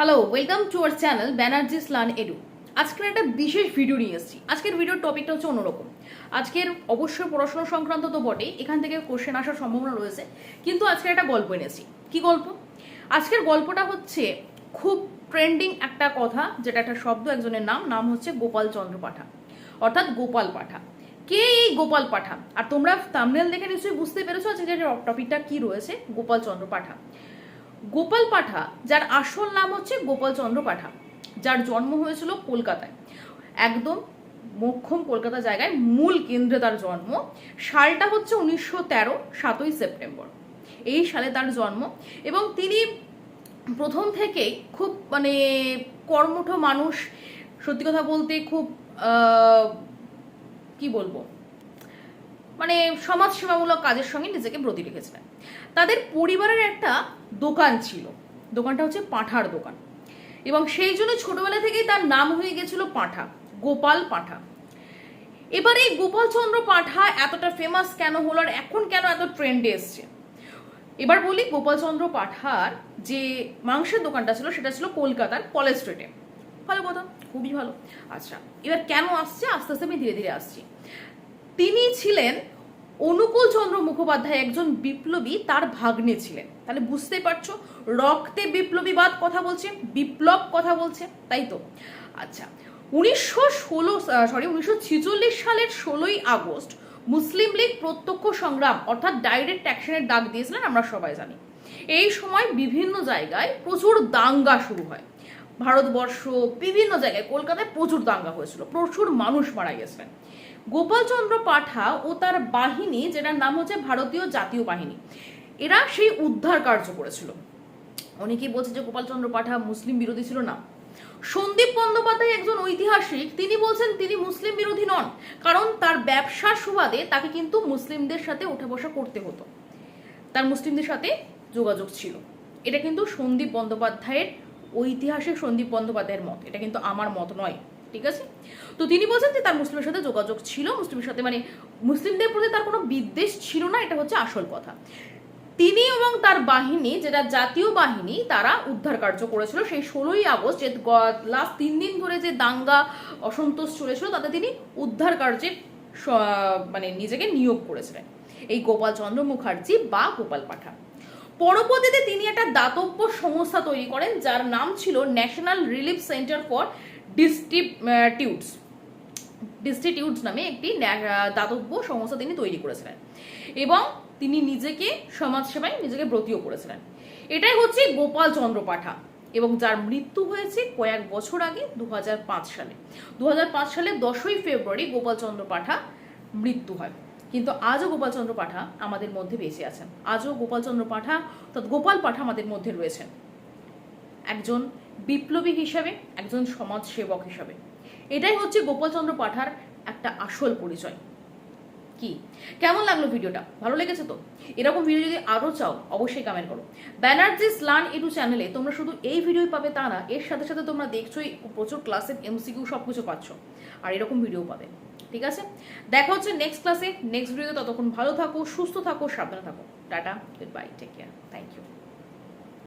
Hello welcome to our channel Banerjees learn edu আজকের একটা বিশেষ ভিডিও নিয়ে এসেছি। আজকের ভিডিওর টপিকটা হচ্ছে অন্যরকম। আজকের অবশ্যই পড়াশোনা সংক্রান্ত তো বটেই, এখান থেকে কোশ্চেন আসার সম্ভাবনা রয়েছে। কিন্তু আজকের একটা গল্প এনেছি কি গল্প? আজকের গল্পটা হচ্ছে খুব ট্রেন্ডিং একটা কথা, যেটা একটা শব্দ, একজনের নাম নাম হচ্ছে গোপাল চন্দ্র পাঠা। অর্থাৎ গোপাল পাঠা। কে এই গোপাল পাঠা? আর তোমরা তামনেল দেখে নিশ্চয়ই বুঝতে পেরেছ আজকে টপিকটা কি রয়েছে? গোপাল চন্দ্র পাঠা। গোপাল পাঠা, যার আসল নাম হচ্ছে গোপাল চন্দ্র পাঠা, যার জন্ম হয়েছিল কলকাতায়। একদম মোক্ষম কলকাতা জায়গায় মূল কেন্দ্রে তার জন্ম। সালটা হচ্ছে উনিশশো তেরো, সাতই সেপ্টেম্বর। এই সালে তার জন্ম এবং তিনি প্রথম থেকেই খুব মানে কর্মঠ মানুষ। সত্যি কথা বলতে খুব কি বলব? মানে সমাজসেবামূলক কাজের সঙ্গে নিজেকে ব্রতী রেখেছিলেন। তাদের পরিবারের একটা দোকান ছিল। দোকানটা হচ্ছে পাঁঠার দোকান। এবং সেই জন্য ছোটবেলা থেকেই তার নাম হয়ে গেছিল পাঁঠা, গোপাল পাঁঠা। এবার এই গোপালচন্দ্র পাঁঠা এতটা ফেমাস কেন হলো আর এখন কেন এত ট্রেন্ডে এসছে? এবার বলি গোপালচন্দ্র পাঠার যে মাংসের দোকানটা ছিল সেটা ছিল কলকাতার কলেজ স্ট্রিটে ভালো কথা, খুবই ভালো। আচ্ছা এবার কেন আসছে? আস্তে আস্তে আমি ধীরে ধীরে আসছি। তিনি ছিলেন অনুকূল চন্দ্র মুখোপাধ্যায় একজন বিপ্লবী, তার ভাগ্নে ছিলেন। তাহলে বুঝতে পারছ, রক্তে বিপ্লবীবাদ কথা বলছে বিপ্লব কথা বলছে তাই তো? আচ্ছা উনিশশো ষোলো সরি উনিশশো সালের ষোলোই আগস্ট মুসলিম লীগ প্রত্যক্ষ সংগ্রাম, অর্থাৎ ডাইরেক্ট অ্যাকশনের ডাক দিয়েছিলেন, আমরা সবাই জানি। এই সময় বিভিন্ন জায়গায় প্রচুর দাঙ্গা শুরু হয়। ভারতবর্ষ, বিভিন্ন জায়গায়, কলকাতায় প্রচুর দাঙ্গা হয়েছিল, প্রচুর মানুষ মারা গেছিলেন গোপালচন্দ্র পাঠা ও তার বাহিনী, যেটার নাম হচ্ছে ভারতীয় জাতীয় বাহিনী, এরা সেই উদ্ধার কার্য করেছিল। অনেকেই বলছে যে গোপালচন্দ্র পাঠা মুসলিম বিরোধী ছিল না। সন্দীপ বন্দ্যোপাধ্যায় একজন ঐতিহাসিক, তিনি বলছেন তিনি মুসলিম বিরোধী নন, কারণ তার ব্যবসার সুবাদে তাকে কিন্তু মুসলিমদের সাথে উঠে বসা করতে হতো। তার মুসলিমদের সাথে যোগাযোগ ছিল। এটা কিন্তু সন্দীপ বন্দ্যোপাধ্যায়ের ঐতিহাসিক সন্দীপ বন্দ্যোপাধ্যায়ের মত, এটা কিন্তু আমার মত নয়। ঠিক আছে? তো তিনি বলছেন যে তার মুসলিমের সাথে যোগাযোগ ছিল, মুসলিমের সাথে মানে মুসলিমদের প্রতি তার কোনো বিদ্বেষ ছিল না, এটা হচ্ছে আসল কথা। তিনি এবং তার বাহিনী, যেটা জাতীয় বাহিনী, তারা উদ্ধার কার্য করেছিল। সেই ষোলোই আগস্ট, যে লাস্ট তিন দিন ধরে যে দাঙ্গা, অসন্তোষ চলেছিল, তাতে তিনি উদ্ধার কার্যে মানে নিজেকে নিয়োগ করেছিলেন। এই গোপাল চন্দ্র মুখার্জি বা গোপাল পাঠা। পরবর্তীতে তিনি একটা দাতব্য সংস্থা তৈরি করেন, যার নাম ছিল national relief centre for distributes destitutes নামে একটি দাতব্য সংস্থা তিনি তৈরি করেছিলেন। এবং তিনি নিজেকে সমাজসেবায় নিজেকে ব্রতীয় করেছিলেন। এটাই হচ্ছে গোপাল চন্দ্র পাঠা এবং যার মৃত্যু হয়েছে কয়েক বছর আগে দু হাজার পাঁচ সালে। দু হাজার পাঁচ সালে দশই ফেব্রুয়ারি গোপাল চন্দ্র পাঠা মৃত্যু হয়। কিন্তু আজও গোপাল চন্দ্র পাঠা আমাদের মধ্যে বেঁচে আছেন। আজও গোপাল চন্দ্র পাঠা অর্থাৎ গোপাল পাঠা আমাদের মধ্যে রয়েছেন। একজন বিপ্লবী হিসাবে, একজন সমাজ সেবক হিসাবে। এটাই হচ্ছে গোপালচন্দ্র পাঠার একটা আসল পরিচয়। কি? কেমন লাগল ভিডিওটা? ভালো লেগেছে তো? এরকম ভিডিও যদি আরও চাও, অবশ্যই কমেন্ট করো। ব্যানার্জিস লার্ন ইটু চ্যানেলে তোমরা শুধু এই ভিডিওই পাবে তা না, এর সাথে সাথে তোমরা দেখছোই প্রচুর ক্লাসের এমসিকিউ সব কিছু পাচ্ছ। আর এরকম ভিডিও পাবে। ঠিক আছে? দেখা হচ্ছে নেক্সট ক্লাসে নেক্সট ভিডিওতে ততক্ষণ ভালো থাকো, সুস্থ থাকো, সাবধানে থাকো। Tata good bye take care thank you